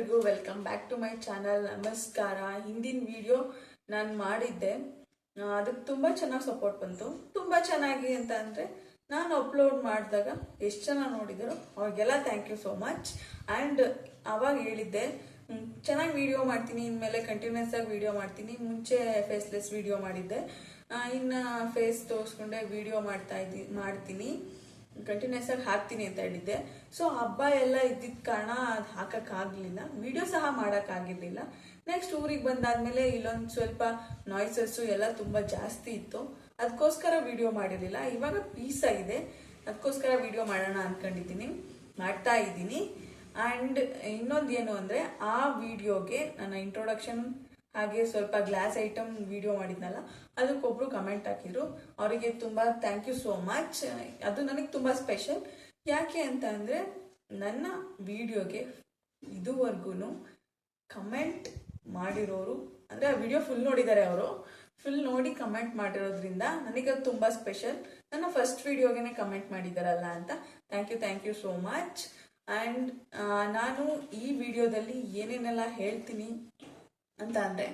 ಎಲ್ರಿಗೂ welcome back to my channel ನಮಸ್ಕಾರ. ಹಿಂದಿನ ವಿಡಿಯೋ ನಾನು ಮಾಡಿದ್ದೆ. ಅದಕ್ಕೆ ತುಂಬ ಚೆನ್ನಾಗಿ ಸಪೋರ್ಟ್ ಬಂತು. ತುಂಬ ಚೆನ್ನಾಗಿ ಅಂತ ಅಂದರೆ ನಾನು ಅಪ್ಲೋಡ್ ಮಾಡಿದಾಗ ಎಷ್ಟು ಜನ ನೋಡಿದರು ಅವ್ರಿಗೆಲ್ಲ thank you so much and ಅವಾಗ ಹೇಳಿದ್ದೆ ಚೆನ್ನಾಗಿ ವಿಡಿಯೋ ಮಾಡ್ತೀನಿ. ಇನ್ಮೇಲೆ ಕಂಟಿನ್ಯೂಸ್ ಆಗಿ ವಿಡಿಯೋ ಮಾಡ್ತೀನಿ. ಮುಂಚೆ ಫೇಸ್ಲೆಸ್ ವಿಡಿಯೋ ಮಾಡಿದ್ದೆ. ಇನ್ನು ಫೇಸ್ ತೋರಿಸ್ಕೊಂಡೆ ವಿಡಿಯೋ ಮಾಡ್ತಾ ಇದ್ದೀನಿ ಮಾಡ್ತೀನಿ. ಕಂಟಿನ್ಯೂಸ್ ಆಗಿ ಹಾಕ್ತೀನಿ ಅಂತ ಹೇಳಿದ್ದೆ. ಸೊ ಹಬ್ಬ ಎಲ್ಲ ಇದ್ದಿದ್ದ ಕಾರಣ ಅದು ಹಾಕೋಕ್ಕಾಗಲಿಲ್ಲ. ವಿಡಿಯೋ ಸಹ ಮಾಡೋಕ್ಕಾಗಿರ್ಲಿಲ್ಲ. ನೆಕ್ಸ್ಟ್ ಊರಿಗೆ ಬಂದಾದ್ಮೇಲೆ ಇಲ್ಲೊಂದು ಸ್ವಲ್ಪ ನಾಯ್ಸಸ್ಸು ಎಲ್ಲ ತುಂಬಾ ಜಾಸ್ತಿ ಇತ್ತು. ಅದಕ್ಕೋಸ್ಕರ ವಿಡಿಯೋ ಮಾಡಿರಲಿಲ್ಲ. ಇವಾಗ ಪೀಸ್ ಆಗಿದೆ. ಅದಕ್ಕೋಸ್ಕರ ವಿಡಿಯೋ ಮಾಡೋಣ ಅಂದ್ಕೊಂಡಿದ್ದೀನಿ ಮಾಡ್ತಾ ಇದ್ದೀನಿ. ಆ್ಯಂಡ್ ಇನ್ನೊಂದು ಏನು ಅಂದರೆ, ಆ ವಿಡಿಯೋಗೆ ನನ್ನ ಇಂಟ್ರೊಡಕ್ಷನ್ ಹಾಗೆ ಸ್ವಲ್ಪ ಗ್ಲಾಸ್ ಐಟಮ್ ವಿಡಿಯೋ ಮಾಡಿದ್ನಲ್ಲ ಅದಕ್ಕೊಬ್ರು ಕಮೆಂಟ್ ಹಾಕಿದ್ರು. ಅವರಿಗೆ ತುಂಬ ಥ್ಯಾಂಕ್ ಯು ಸೋ ಮಚ್ ಅದು ನನಗೆ ತುಂಬ ಸ್ಪೆಷಲ್ ಯಾಕೆ ಅಂತ ಅಂದರೆ, ನನ್ನ ವಿಡಿಯೋಗೆ ಇದುವರೆಗೂ ಕಮೆಂಟ್ ಮಾಡಿರೋರು, ಅಂದರೆ ಆ ವಿಡಿಯೋ ಫುಲ್ ನೋಡಿದ್ದಾರೆ ಅವರು. ಫುಲ್ ನೋಡಿ ಕಮೆಂಟ್ ಮಾಡಿರೋದ್ರಿಂದ ನನಗೆ ಅದು ತುಂಬ ಸ್ಪೆಷಲ್ ನನ್ನ ಫಸ್ಟ್ ವಿಡಿಯೋಗೆ ಕಮೆಂಟ್ ಮಾಡಿದ್ದಾರಲ್ಲ ಅಂತ. Thank you thank you so much and ನಾನು ಈ ವಿಡಿಯೋದಲ್ಲಿ ಏನೇನೆಲ್ಲ ಹೇಳ್ತೀನಿ ಅಂತ ಅಂದೆ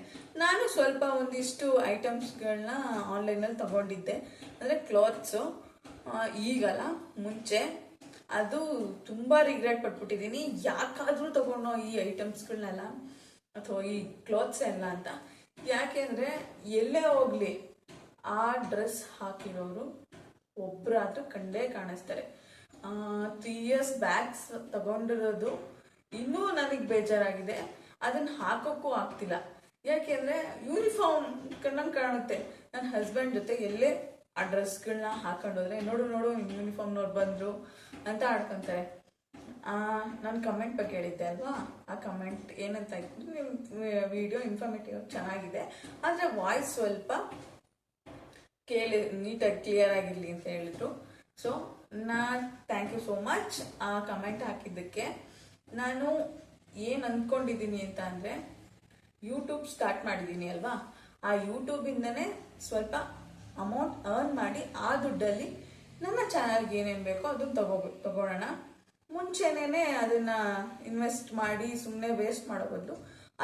ನಾನು ಸ್ವಲ್ಪ ಒಂದಿಷ್ಟು ಐಟಮ್ಸ್ಗಳನ್ನ ಆನ್ಲೈನಲ್ಲಿ ತಗೊಂಡಿದ್ದೆ. ಅಂದರೆ ಕ್ಲಾತ್ಸು ಈಗಲ್ಲ, ಮುಂಚೆ. ಅದು ತುಂಬ ರಿಗ್ರೆಟ್ ಪಟ್ಬಿಟ್ಟಿದ್ದೀನಿ. ಯಾಕಾದರೂ ತಗೊಂಡೋ ಈ ಐಟಮ್ಸ್ಗಳನ್ನೆಲ್ಲ ಅಥವಾ ಈ ಕ್ಲಾತ್ಸ್ ಎಲ್ಲ ಅಂತ ಯಾಕೆಂದರೆ ಎಲ್ಲೇ ಹೋಗಲಿ, ಆ ಡ್ರೆಸ್ ಹಾಕಿರೋರು ಒಬ್ಬರಾದ್ರೂ ಕಂಡೇ ಕಾಣಿಸ್ತಾರೆ. ತ್ರೀ ಇಯರ್ಸ್ ಬ್ಯಾಗ್ಸ್ ತಗೊಂಡಿರೋದು ಇನ್ನೂ ನನಗೆ ಬೇಜಾರಾಗಿದೆ. ಅದನ್ನ ಹಾಕೋಕ್ಕೂ ಆಗ್ತಿಲ್ಲ. ಯಾಕೆಂದ್ರೆ ಯೂನಿಫಾರ್ಮ್ ಕಣ್ಣಂಗೆ ಕಾಣುತ್ತೆ. ನನ್ನ ಹಸ್ಬೆಂಡ್ ಜೊತೆ ಎಲ್ಲೇ ಆ ಡ್ರೆಸ್ಗಳನ್ನ ಹಾಕೊಂಡೋದ್ರೆ, ನೋಡು ನೋಡು ಯೂನಿಫಾರ್ಮ್ನವ್ರು ಬಂದ್ರು ಅಂತ ಆಡ್ಕೊಂತಾರೆ. ನಾನು ಕಮೆಂಟ್ ಬಗ್ಗೆ ಹೇಳಿದ್ದೆ ಅಲ್ವಾ? ಆ ಕಮೆಂಟ್ ಏನಂತ ಇತ್ತು? ನಿಮ್ಮ ವಿಡಿಯೋ ಇನ್ಫಾರ್ಮೇಟಿವ್ ಚೆನ್ನಾಗಿದೆ. ಆದರೆ ವಾಯ್ಸ್ ಸ್ವಲ್ಪ ಕೇಳಿ, ನೀಟಾಗಿ ಕ್ಲಿಯರ್ ಆಗಿರ್ಲಿ ಅಂತ ಹೇಳಿದ್ರು ಸೊ ನಾ ಥ್ಯಾಂಕ್ ಯು ಸೋ ಮಚ್ ಆ ಕಮೆಂಟ್ ಹಾಕಿದ್ದಕ್ಕೆ ನಾನು ಏನು ಅಂದ್ಕೊಂಡಿದ್ದೀನಿ ಅಂತ ಅಂದರೆ ಯೂಟ್ಯೂಬ್ ಸ್ಟಾರ್ಟ್ ಮಾಡಿದ್ದೀನಿ ಅಲ್ವಾ? ಆ ಯೂಟ್ಯೂಬಿಂದನೇ ಸ್ವಲ್ಪ ಅಮೌಂಟ್ ಅರ್ನ್ ಮಾಡಿ ಆ ದುಡ್ಡಲ್ಲಿ ನನ್ನ ಚಾನಲ್ಗೆ ಏನೇನು ಬೇಕೋ ಅದನ್ನ ತಗೋ ತಗೊಳ್ಳೋಣ ಮುಂಚೆನೇ ಅದನ್ನ ಇನ್ವೆಸ್ಟ್ ಮಾಡಿ ಸುಮ್ಮನೆ ವೇಸ್ಟ್ ಮಾಡೋ ಬದಲು.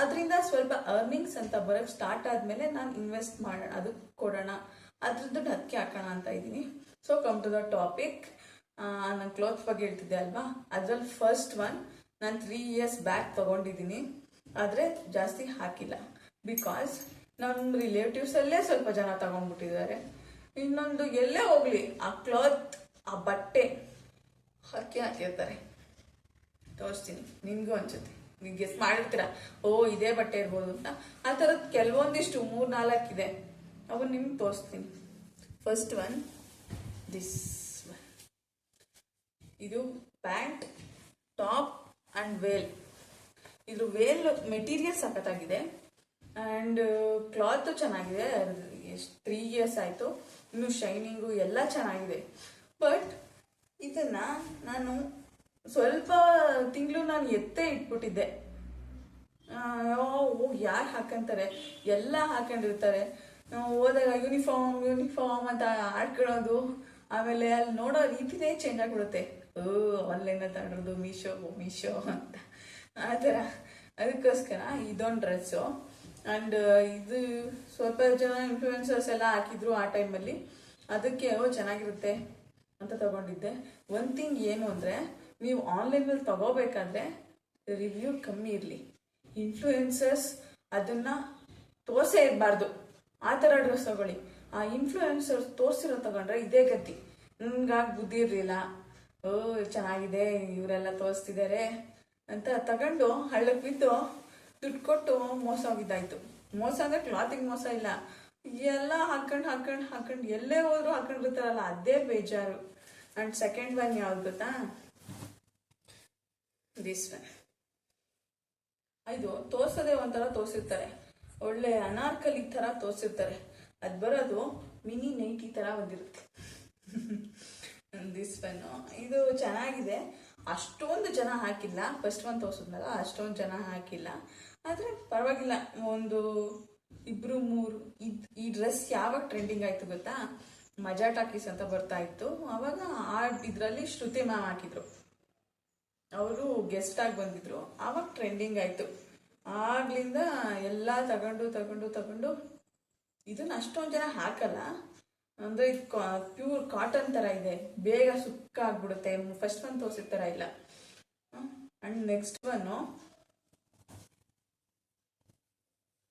ಅದರಿಂದ ಸ್ವಲ್ಪ ಅರ್ನಿಂಗ್ಸ್ ಅಂತ ಬರೋಕ್ಕೆ ಸ್ಟಾರ್ಟ್ ಆದಮೇಲೆ ನಾನು ಇನ್ವೆಸ್ಟ್ ಮಾಡೋಣ ಅದಕ್ಕೆ ಕೊಡೋಣ. ಅದ್ರದ್ದು ಅದಕ್ಕೆ ಹಾಕೋಣ ಅಂತ ಇದ್ದೀನಿ. So come to the topic ನಾನು ಕ್ಲೋತ್ ಬಗ್ಗೆ ಹೇಳ್ತಿದ್ದೆ ಅಲ್ವಾ? ಅದ್ರಲ್ಲಿ ಫಸ್ಟ್ ಒನ್ ನಾನು ತ್ರೀ ಇಯರ್ಸ್ ಬ್ಯಾಕ್ ತಗೊಂಡಿದ್ದೀನಿ ಆದರೆ ಜಾಸ್ತಿ ಹಾಕಿಲ್ಲ. ಬಿಕಾಸ್ ನಮ್ಮ ರಿಲೇಟಿವ್ಸಲ್ಲೇ ಸ್ವಲ್ಪ ಜನ ತಗೊಂಡ್ಬಿಟ್ಟಿದ್ದಾರೆ. ಇನ್ನೊಂದು ಎಲ್ಲೇ ಹೋಗಲಿ, ಆ ಕ್ಲಾತ್ ಆ ಬಟ್ಟೆ ಹಾಕಿ ಹಾಕಿರ್ತಾರೆ. ತೋರಿಸ್ತೀನಿ, ನಿನ್ಗೂ ಅನ್ಸುತ್ತೆ. ನೀವು ಗೆಸ್ ಮಾಡಿರ್ತೀರ? ಓ, ಇದೇ ಬಟ್ಟೆ ಇರ್ಬೋದು ಅಂತ. ಆ ಥರದ್ದು ಕೆಲವೊಂದಿಷ್ಟು ನಾಲ್ಕು ಇದೆ. ಅವು ನಿಮ್ಗೆ ತೋರಿಸ್ತೀನಿ. ಫಸ್ಟ್ ಒನ್ ದಿಸ್ ಇದು ಪ್ಯಾಂಟ್, ಟಾಪ್ ಅಂಡ್ ವೇಲ್ ಇದ್ರ ವೇಲ್ ಮೆಟೀರಿಯಲ್ ಸಖತ್ತಾಗಿದೆ. ಅಂಡ್ ಕ್ಲಾತ್ ಚೆನ್ನಾಗಿದೆ. ಎಷ್ಟು ತ್ರೀ ಇಯರ್ಸ್ ಆಯಿತು. ಇನ್ನು ಶೈನಿಂಗು ಎಲ್ಲ ಚೆನ್ನಾಗಿದೆ. ಬಟ್ ಇದನ್ನ ನಾನು ಸ್ವಲ್ಪ ತಿಂಗಳು ನಾನು ಎತ್ತೇ ಇಟ್ಬಿಟ್ಟಿದ್ದೆ. ಓ ಯಾರು ಹಾಕೊಂತಾರೆ? ಎಲ್ಲ ಹಾಕೊಂಡಿರ್ತಾರೆ. ಹೋದಾಗ ಯೂನಿಫಾರ್ಮ್ ಯೂನಿಫಾರ್ಮ್ ಅಂತ ಆಡ್ಕೊಳ್ಳೋದು, ಆಮೇಲೆ ಅಲ್ಲಿ ನೋಡೋ ರೀತಿನೇ ಚೇಂಜ್ ಆಗಿಬಿಡುತ್ತೆ. ಓ ಆನ್ಲೈನ್ ತಗೊಂಡಿರೋದು ಮೀಶೋ ಮೀಶೋ ಅಂತ. ಆ ಥರ. ಅದಕ್ಕೋಸ್ಕರ ಇದೊಂದು ಡ್ರೆಸ್ಸು ಆ್ಯಂಡ್ ಇದು ಸ್ವಲ್ಪ ಜನ ಇನ್ಫ್ಲೂಯೆನ್ಸರ್ಸ್ ಎಲ್ಲ ಹಾಕಿದ್ರು ಆ ಟೈಮಲ್ಲಿ ಅದಕ್ಕೆ, ಓ, ಚೆನ್ನಾಗಿರುತ್ತೆ ಅಂತ ತಗೊಂಡಿದ್ದೆ. ಒಂದು ಥಿಂಗ್ ಏನು ಅಂದರೆ, ನೀವು ಆನ್ಲೈನಲ್ಲಿ ತಗೋಬೇಕಾದ್ರೆ ರಿವ್ಯೂ ಕಮ್ಮಿ ಇರಲಿ. ಇನ್ಫ್ಲೂಯೆನ್ಸರ್ಸ್ ಅದನ್ನು ತೋರಿಸೇ ಇರಬಾರ್ದು. ಆ ಥರ ಡ್ರೆಸ್ ತಗೊಳ್ಳಿ. ಆ ಇನ್ಫ್ಲೂಯೆನ್ಸರ್ಸ್ ತೋರಿಸಿರೋ ತಗೊಂಡ್ರೆ ಇದೇ ಗತಿ. ನನ್ಗಾಗಿ ಬುದ್ಧಿ ಇರಲಿಲ್ಲ. ಓ ಚೆನ್ನಾಗಿದೆ, ಇವರೆಲ್ಲ ತೋರಿಸ್ತಿದ್ದಾರೆ ಅಂತ ತಗೊಂಡು ಹಳ್ಳಕ್ಕೆ ಬಿದ್ದು ದುಡ್ಡು ಕೊಟ್ಟು ಮೋಸ ಹೋಗಿದ್ದಾಯ್ತು. ಮೋಸ ಅಂದ್ರೆ ಕ್ಲಾತಿಗೆ ಮೋಸ ಇಲ್ಲ. ಎಲ್ಲ ಹಾಕೊಂಡು ಹಾಕೊಂಡು ಹಾಕೊಂಡು ಎಲ್ಲೇ ಹೋದ್ರು ಹಾಕೊಂಡಿರ್ತಾರಲ್ಲ ಅದೇ ಬೇಜಾರು. ಅಂಡ್ ಸೆಕೆಂಡ್ ಒನ್ ಯಾವ್ದು ಗೊತ್ತಾ? ದಿಸ್ ಒನ್ ಇದು ತೋರ್ಸೋದೇ ಒಂಥರ ತೋರಿಸಿರ್ತಾರೆ. ಒಳ್ಳೆ ಅನಾರ್ಕಲಿ ತರ ತೋರಿಸಿರ್ತಾರೆ. ಅದು ಬರೋದು ಮಿನಿ ನೈಟಿ ತರ ಬಂದಿರುತ್ತೆ ಇದು ಚೆನ್ನಾಗಿದೆ. ಅಷ್ಟೊಂದು ಜನ ಹಾಕಿಲ್ಲ. ಫಸ್ಟ್ ಒಂದು ತೋರಿಸಿದ್ನಲ್ಲ, ಅಷ್ಟೊಂದು ಜನ ಹಾಕಿಲ್ಲ. ಆದರೆ ಪರವಾಗಿಲ್ಲ. ಒಂದು ಇಬ್ರು, ಮೂರು ಇದು ಈ ಡ್ರೆಸ್ ಯಾವಾಗ ಟ್ರೆಂಡಿಂಗ್ ಆಯಿತು ಗೊತ್ತಾ? ಮಜಾ ಟಾಕೀಸ್ ಅಂತ ಬರ್ತಾ ಇತ್ತು. ಅವಾಗ ಆ ಇದರಲ್ಲಿ ಶ್ರುತಿ ಮ್ಯಾಮ್ ಹಾಕಿದ್ರು. ಅವರು ಗೆಸ್ಟ್ ಆಗಿ ಬಂದಿದ್ರು. ಆವಾಗ ಟ್ರೆಂಡಿಂಗ್ ಆಯಿತು. ಆಗ್ಲಿಂದ ಎಲ್ಲ ತಗೊಂಡು ತಗೊಂಡು ತಗೊಂಡು ಇದನ್ನ ಅಷ್ಟೊಂದು ಜನ ಹಾಕಲ್ಲ. ಅಂದ್ರೆ ಪ್ಯೂರ್ ಕಾಟನ್ ತರ ಇದೆ. ಬೇಗ ಸುಕ್ಕ ಆಗ್ಬಿಡುತ್ತೆ. ಫಸ್ಟ್ ಒನ್ ತೋರಿಸಿದ ತರ ಇಲ್ಲ. And next one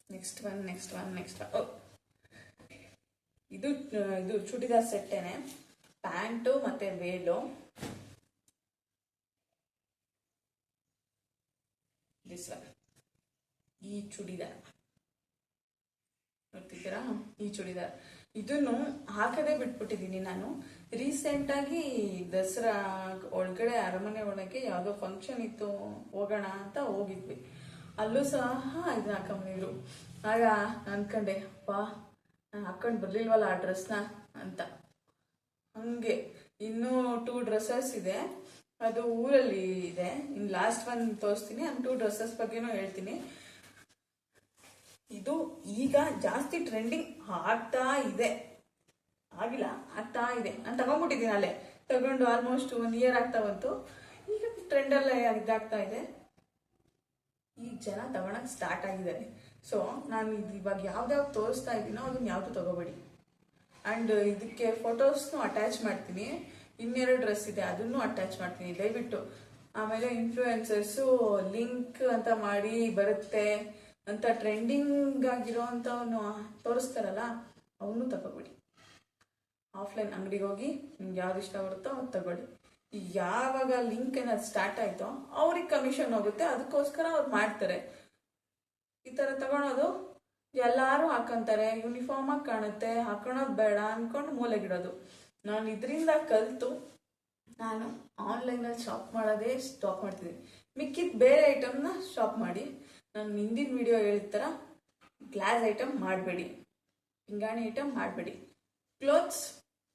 next one next one next ಇದು ಇದು ಚೂಡಿದಾರ್ ಸೆಟ್ಟೇನೆ. ಪ್ಯಾಂಟು ಮತ್ತೆ ವೇಲು ದಿಸ್ ಈ ಚೂಡಿದಾರ್. ನೋಡ್ತಿದ್ದೀರಾ? ಈ ಚೂಡಿದಾರ್. ಇದನ್ನು ಹಾಕದೇ ಬಿಟ್ಬಿಟ್ಟಿದ್ದೀನಿ ನಾನು. ರೀಸೆಂಟ್ ಆಗಿ ದಸರಾ ಒಳಗಡೆ ಅರಮನೆ ಒಳಗೆ ಯಾವುದೋ ಫಂಕ್ಷನ್ ಇತ್ತು, ಹೋಗೋಣ ಅಂತ ಹೋಗಿದ್ವಿ. ಅಲ್ಲೂ ಸಹ ಇದನ್ನ ಹಾಕೊಂಡಿದ್ರು ಆಗ ಅನ್ಕಂಡೆ ವಾ, ನಾನು ಹಾಕೊಂಡು ಬರ್ಲಿಲ್ವಲ್ಲ ಆ ಡ್ರೆಸ್ನ ಅಂತ. ಹಂಗೆ. ಇನ್ನೂ ಟೂ ಡ್ರೆಸ್ಸಸ್ ಇದೆ. ಅದು ಊರಲ್ಲಿ ಇದೆ. ಇನ್ನು ಲಾಸ್ಟ್ ಒನ್ ತೋರಿಸ್ತೀನಿ. ನಾನು ಟೂ ಡ್ರೆಸ್ಸಸ್ ಬಗ್ಗೆನೂ ಹೇಳ್ತೀನಿ. ಇದು ಈಗ ಜಾಸ್ತಿ ಟ್ರೆಂಡಿಂಗ್ ಆಗ್ತಾ ಇದೆ. ಆಗಿಲ್ಲ, ಆಗ್ತಾ ಇದೆ. ನಾನು ತಗೊಂಡ್ಬಿಟ್ಟಿದ್ದೀನಿ ಅಲ್ಲೇ. ತಗೊಂಡು ಆಲ್ಮೋಸ್ಟ್ ಒನ್ ಇಯರ್ ಆಗ್ತಾ ಬಂತು. ಈಗ ಟ್ರೆಂಡಲ್ಲೇ ಇದಾಗ್ತಾ ಇದೆ. ಈಗ ಜನ ತಗೊಳಕ್ ಸ್ಟಾರ್ಟ್ ಆಗಿದ್ದಾರೆ. ಸೊ ನಾನು ಇದು ಇವಾಗ ಯಾವ್ದಾವ್ದು ತೋರಿಸ್ತಾ ಇದ್ದೀನೋ ಅದನ್ನ ಯಾವುದು ತಗೋಬೇಡಿ. ಆ್ಯಂಡ್ ಇದಕ್ಕೆ ಫೋಟೋಸ್ನು ಅಟ್ಯಾಚ್ ಮಾಡ್ತೀನಿ. ಇನ್ನೆರಡು ಡ್ರೆಸ್ ಇದೆ, ಅದನ್ನು ಅಟ್ಯಾಚ್ ಮಾಡ್ತೀನಿ, ದಯವಿಟ್ಟು. ಆಮೇಲೆ ಇನ್ಫ್ಲೂಯೆನ್ಸರ್ಸು ಲಿಂಕ್ ಅಂತ ಮಾಡಿ ಬರುತ್ತೆ. ಅಂತ ಟ್ರೆಂಡಿಂಗ್ ಆಗಿರೋ ಅಂಥವನ್ನ ತೋರಿಸ್ತಾರಲ್ಲ ಅವನು ತಗೋಬೇಡಿ ಆಫ್ಲೈನ್ ಅಂಗಡಿಗೆ ಹೋಗಿ ನಿಮ್ಗೆ ಯಾವ್ದು ಇಷ್ಟ ಬರುತ್ತೋ ಅದು ತಗೊಳ್ಳಿ. ಯಾವಾಗ ಲಿಂಕ್ ಏನಾದ್ರು ಸ್ಟಾರ್ಟ್ ಆಯ್ತೋ ಅವ್ರಿಗೆ ಕಮಿಷನ್ ಹೋಗುತ್ತೆ, ಅದಕ್ಕೋಸ್ಕರ ಅವ್ರು ಮಾಡ್ತಾರೆ. ಈ ಥರ ತಗೊಳೋದು, ಎಲ್ಲರೂ ಹಾಕೊಂತಾರೆ ಯೂನಿಫಾರ್ಮ್ ಆಗಿ ಕಾಣುತ್ತೆ, ಹಾಕೊಳೋದು ಬೇಡ ಅನ್ಕೊಂಡು ಮೂಲೆಗಿಡೋದು. ನಾನು ಇದರಿಂದ ಕಲಿತು, ನಾನು ಆನ್ಲೈನಲ್ಲಿ ಶಾಪ್ ಮಾಡೋದೇ ಸ್ಟಾಪ್ ಮಾಡ್ತಿದ್ದೀನಿ. ಮಿಕ್ಕಿದ ಬೇರೆ ಐಟಮ್ನ ಶಾಪ್ ಮಾಡಿ ನಾನು ಹಿಂದಿನ ವಿಡಿಯೋ ಹೇಳಿದ ಥರ ಗ್ಲಾಸ್ ಐಟಮ್ ಮಾಡಬೇಡಿ. ಪಿಂಗಾಣಿ ಐಟಮ್ ಮಾಡಬೇಡಿ. ಕ್ಲೋತ್ಸ್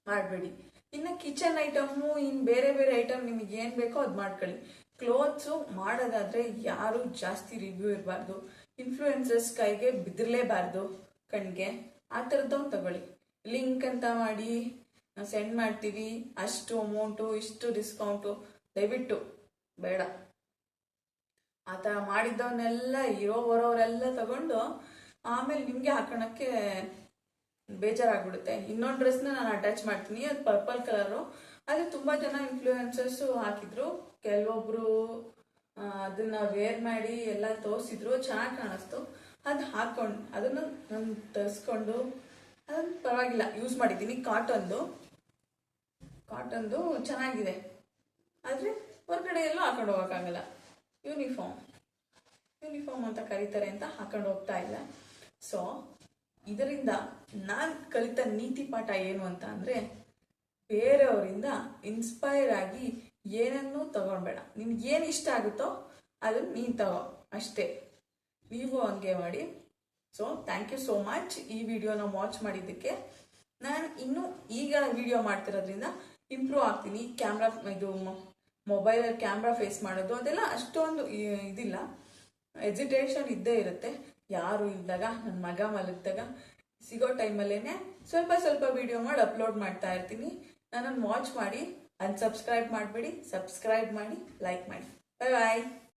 ಮಾಡಬೇಡಿ. ಇನ್ನು ಕಿಚನ್ ಐಟಮು ಇನ್ನು ಬೇರೆ ಬೇರೆ ಐಟಮ್ ನಿಮಗೆ ಏನು ಬೇಕೋ ಅದು ಮಾಡ್ಕೊಳ್ಳಿ. ಕ್ಲೋತ್ಸು ಮಾಡೋದಾದರೆ ಯಾರು ಜಾಸ್ತಿ ರಿವ್ಯೂ ಇರಬಾರ್ದು. ಇನ್ಫ್ಲೂಯೆನ್ಸರ್ಸ್ ಕೈಗೆ ಬಿದ್ದಿರಲೇಬಾರ್ದು ಕಣ್ಗೆ. ಆ ಥರದ್ದೊಂದು ತಗೊಳ್ಳಿ. ಲಿಂಕ್ ಅಂತ ಮಾಡಿ ನಾವು ಸೆಂಡ್ ಮಾಡ್ತೀವಿ. ಅಷ್ಟು ಅಮೌಂಟು ಇಷ್ಟು ಡಿಸ್ಕೌಂಟು ದಯವಿಟ್ಟು. ಬೇಡ. ಆ ಥರ ಮಾಡಿದ್ದವನ್ನೆಲ್ಲ ಇರೋ ಬರೋರೆಲ್ಲ ತಗೊಂಡು ಆಮೇಲೆ ನಿಮಗೆ ಹಾಕೋಣಕ್ಕೆ ಬೇಜಾರಾಗ್ಬಿಡುತ್ತೆ. ಇನ್ನೊಂದು ಡ್ರೆಸ್ನ ನಾನು ಅಟ್ಯಾಚ್ ಮಾಡ್ತೀನಿ. ಅದು ಪರ್ಪಲ್ ಕಲರು ಅದು ತುಂಬ ಜನ ಇನ್ಫ್ಲೂಯೆನ್ಸರ್ಸು ಹಾಕಿದ್ರು. ಕೆಲವೊಬ್ರು ಆ, ಅದನ್ನ ವೇರ್ ಮಾಡಿ ಎಲ್ಲ ತೋರಿಸಿದ್ರು. ಚೆನ್ನಾಗಿ ಕಾಣಿಸ್ತು. ಅದು ಹಾಕೊಂಡು ಅದನ್ನು ನಾನು ತರಿಸ್ಕೊಂಡು ಅದನ್ನು ಪರವಾಗಿಲ್ಲ. ಯೂಸ್ ಮಾಡಿದ್ದೀನಿ. ಕಾಟನ್ದು ಕಾಟನ್ದು ಚೆನ್ನಾಗಿದೆ. ಆದರೆ ಹೊರಗಡೆ ಎಲ್ಲೂ ಹಾಕೊಂಡು ಹೋಗೋಕ್ಕಾಗಲ್ಲ. ಯೂನಿಫಾರ್ಮ್ ಯೂನಿಫಾರ್ಮ್ ಅಂತ ಕರೀತಾರೆ ಅಂತ ಹಾಕೊಂಡು ಹೋಗ್ತಾ ಇಲ್ಲ ಸೊ ಇದರಿಂದ ನಾನು ಕಲಿತ ನೀತಿ ಪಾಠ ಏನು ಅಂತ ಅಂದರೆ, ಬೇರೆಯವರಿಂದ ಇನ್ಸ್ಪೈರ್ ಆಗಿ ಏನನ್ನೂ ತಗೊಳ್ಬೇಡ. ನಿನ್ಗೆ ಏನು ಇಷ್ಟ ಆಗುತ್ತೋ ಅದನ್ನು ನೀನು ತಗೋ. ಅಷ್ಟೇ. ನೀವು ಹಂಗೆ ಮಾಡಿ. So thank you so much ಈ ವಿಡಿಯೋನ ವಾಚ್ ಮಾಡಿದ್ದಕ್ಕೆ ನಾನು ಇನ್ನೂ ಈಗ ವಿಡಿಯೋ ಮಾಡ್ತಿರೋದ್ರಿಂದ ಇಂಪ್ರೂವ್ ಆಗ್ತೀನಿ. ಕ್ಯಾಮ್ರಾ ಇದು ಮೊಬೈಲಲ್ಲಿ ಕ್ಯಾಮ್ರಾ ಫೇಸ್ ಮಾಡೋದು, ಅದೆಲ್ಲ ಅಷ್ಟೊಂದು ಇದಿಲ್ಲ. ಎಜಿಟೇಷನ್ ಇದ್ದೇ ಇರುತ್ತೆ. ಯಾರು ಇಲ್ದಾಗ ನನ್ನ ಮಗ ಮಲಗಿದಾಗ, ಸಿಗೋ ಟೈಮಲ್ಲೇ ಸ್ವಲ್ಪ ಸ್ವಲ್ಪ ವಿಡಿಯೋ ಮಾಡಿ ಅಪ್ಲೋಡ್ ಮಾಡ್ತಾ ಇರ್ತೀನಿ. ನನ್ನನ್ನು ವಾಚ್ ಮಾಡಿ ಅನ್ಸಬ್ಸ್ಕ್ರೈಬ್ ಮಾಡಿಬಿಡಿ ಸಬ್ಸ್ಕ್ರೈಬ್ ಮಾಡಿ ಲೈಕ್ ಮಾಡಿ. ಬಾಯ್ ಬಾಯ್